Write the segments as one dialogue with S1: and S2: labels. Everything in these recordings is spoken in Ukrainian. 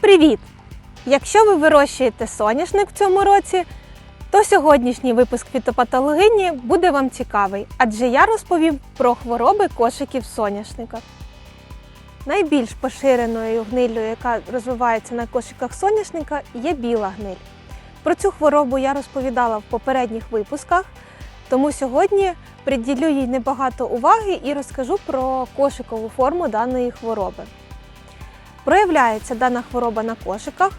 S1: привіт! Якщо ви вирощуєте соняшник в цьому році, то сьогоднішній випуск фітопатологині буде вам цікавий, адже я розповім про хвороби кошиків соняшника. Найбільш поширеною гниллю, яка розвивається на кошиках соняшника, є біла гниль. Про цю хворобу я розповідала в попередніх випусках, тому сьогодні приділю їй небагато уваги і розкажу про кошикову форму даної хвороби. Проявляється дана хвороба на кошиках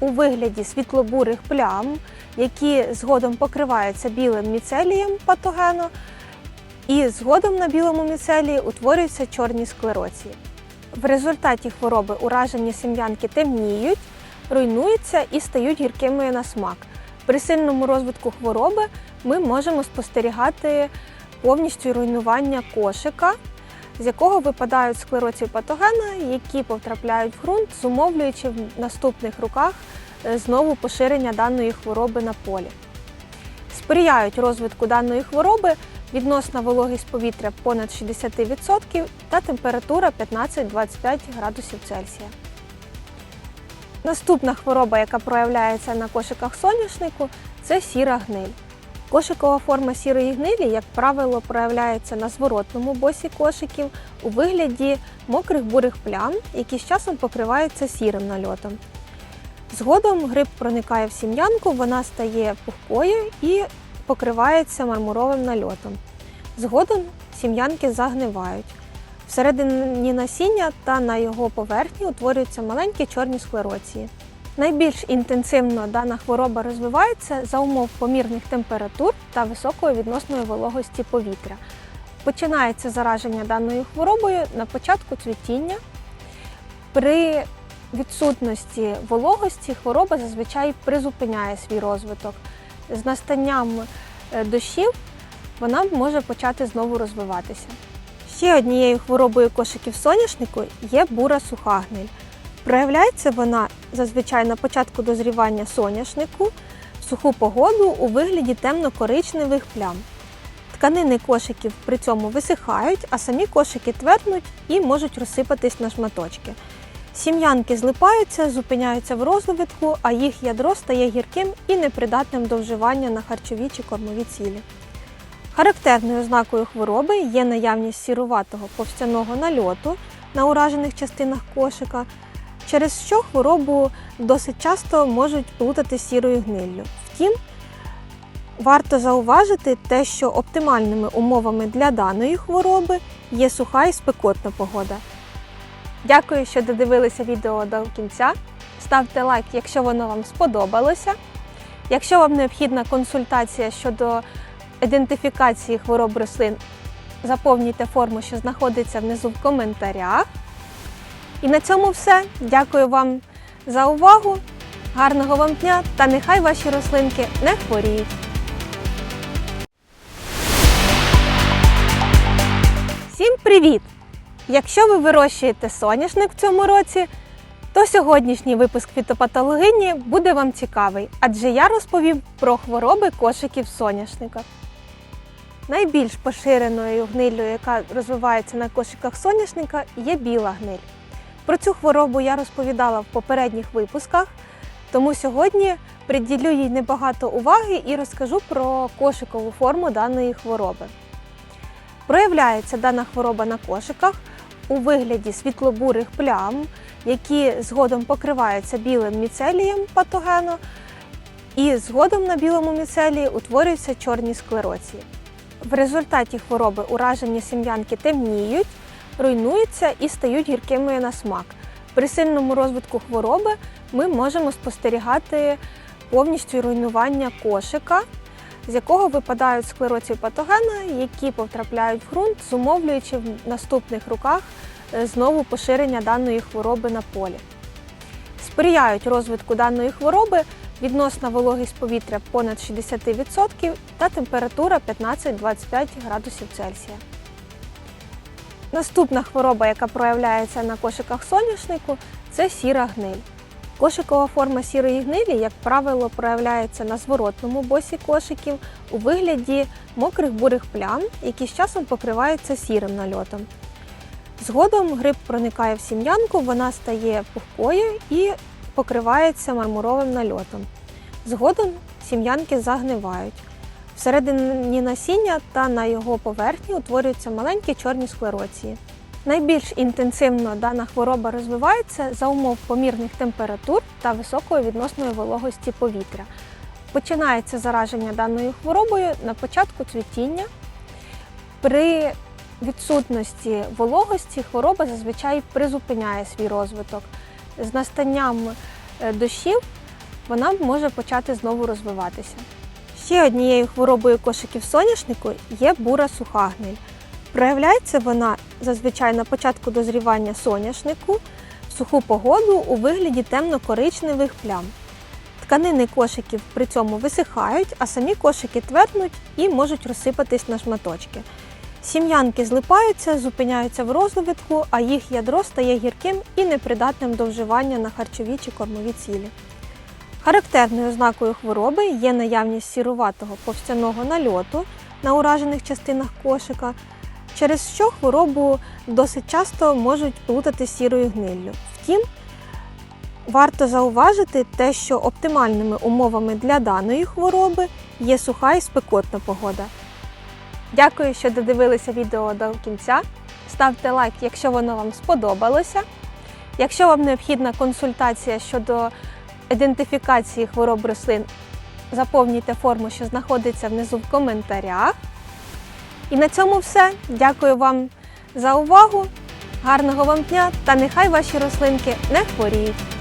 S1: у вигляді світлобурих плям, які згодом покриваються білим міцелієм патогену, і згодом на білому міцелії утворюються чорні склероції. В результаті хвороби уражені сім'янки темніють, руйнуються і стають гіркими на смак. При сильному розвитку хвороби ми можемо спостерігати повністю руйнування кошика, з якого випадають склероції патогена, які потрапляють в ґрунт, зумовлюючи в наступних роках е, знову поширення даної хвороби на полі. Сприяють розвитку даної хвороби відносна вологість повітря понад 60% та температура 15-25 градусів Цельсія. Наступна хвороба, яка проявляється на кошиках соняшнику, це сіра гниль. Кошикова форма сірої гнилі, як правило, проявляється на зворотному босі кошиків у вигляді мокрих бурих плям, які з часом покриваються сірим нальотом. Згодом гриб проникає в сім'янку, вона стає пухкою і покривається мармуровим нальотом. Згодом сім'янки загнивають. Всередині насіння та на його поверхні утворюються маленькі чорні склероції. Найбільш інтенсивно дана хвороба розвивається за умов помірних температур та високої відносної вологості повітря. Починається зараження даною хворобою на початку цвітіння. При відсутності вологості хвороба зазвичай призупиняє свій розвиток. З настанням е, дощів вона може почати знову розвиватися. Ще однією хворобою кошиків соняшнику є бура суха гниль. Проявляється вона зазвичай на початку дозрівання соняшнику в суху погоду у вигляді темно-коричневих плям. Тканини кошиків при цьому висихають, а самі кошики тверднуть і можуть розсипатись на шматочки. Сім'янки злипаються, зупиняються в розвитку, а їх ядро стає гірким і непридатним до вживання на харчові чи кормові цілі. Характерною ознакою хвороби є наявність сіруватого повстяного нальоту на уражених частинах кошика, через що хворобу досить часто можуть плутати сірою гниллю. Втім, варто зауважити те, що оптимальними умовами для даної хвороби є суха і спекотна погода. Дякую, що додивилися відео до кінця. Ставте лайк, якщо воно вам сподобалося. Якщо вам необхідна консультація щодо ідентифікації хвороб рослин, заповнюйте форму, що знаходиться внизу в коментарях. І на цьому все. Дякую вам за увагу. Гарного вам дня та нехай ваші рослинки не хворіють. Всім привіт! Якщо ви вирощуєте соняшник в цьому році, то сьогоднішній випуск фітопатологині буде вам цікавий, адже я розповім про хвороби кошиків соняшника. Найбільш поширеною гниллю, яка розвивається на кошиках соняшника, є біла гниль. Про цю хворобу я розповідала в попередніх випусках, тому сьогодні приділю їй небагато уваги і розкажу про кошикову форму даної хвороби. Проявляється дана хвороба на кошиках у вигляді світлобурих плям, які згодом покриваються білим міцелієм патогену, і згодом на білому міцелії утворюються чорні склероції. В результаті хвороби уражені сім'янки темніють, руйнуються і стають гіркими на смак. При сильному розвитку хвороби ми можемо спостерігати повністю руйнування кошика, з якого випадають склероції патогена, які потрапляють в ґрунт, зумовлюючи в наступних роках е, знову поширення даної хвороби на полі. Сприяють розвитку даної хвороби відносна вологість повітря понад 60% та температура 15-25 градусів Цельсія. Наступна хвороба, яка проявляється на кошиках соняшнику, це сіра гниль. Кошикова форма сірої гнилі, як правило, проявляється на зворотному босі кошиків у вигляді мокрих бурих плям, які з часом покриваються сірим нальотом. Згодом гриб проникає в сім'янку, вона стає пухкою і покривається мармуровим нальотом. Згодом сім'янки загнивають. Всередині насіння та на його поверхні утворюються маленькі чорні склероції. Найбільш інтенсивно дана хвороба розвивається за умов помірних температур та високої відносної вологості повітря. Починається зараження даною хворобою на початку цвітіння. При відсутності вологості хвороба зазвичай призупиняє свій розвиток. З настанням е, дощів вона може почати знову розвиватися. Ще однією хворобою кошиків соняшнику є бура суха гниль. Проявляється вона зазвичай на початку дозрівання соняшнику в суху погоду у вигляді темно-коричневих плям. Тканини кошиків при цьому висихають, а самі кошики тверднуть і можуть розсипатись на шматочки. Сім'янки злипаються, зупиняються в розвитку, а їх ядро стає гірким і непридатним до вживання на харчові чи кормові цілі. Характерною ознакою хвороби є наявність сіруватого повстяного нальоту на уражених частинах кошика, через що хворобу досить часто можуть плутати сірою гниллю. Втім, варто зауважити те, що оптимальними умовами для даної хвороби є суха і спекотна погода. Дякую, що додивилися відео до кінця. Ставте лайк, якщо воно вам сподобалося. Якщо вам необхідна консультація щодо ідентифікації хвороб рослин, заповнюйте форму, що знаходиться внизу в коментарях. І на цьому все. Дякую вам за увагу. Гарного вам дня та нехай ваші рослинки не хворіють.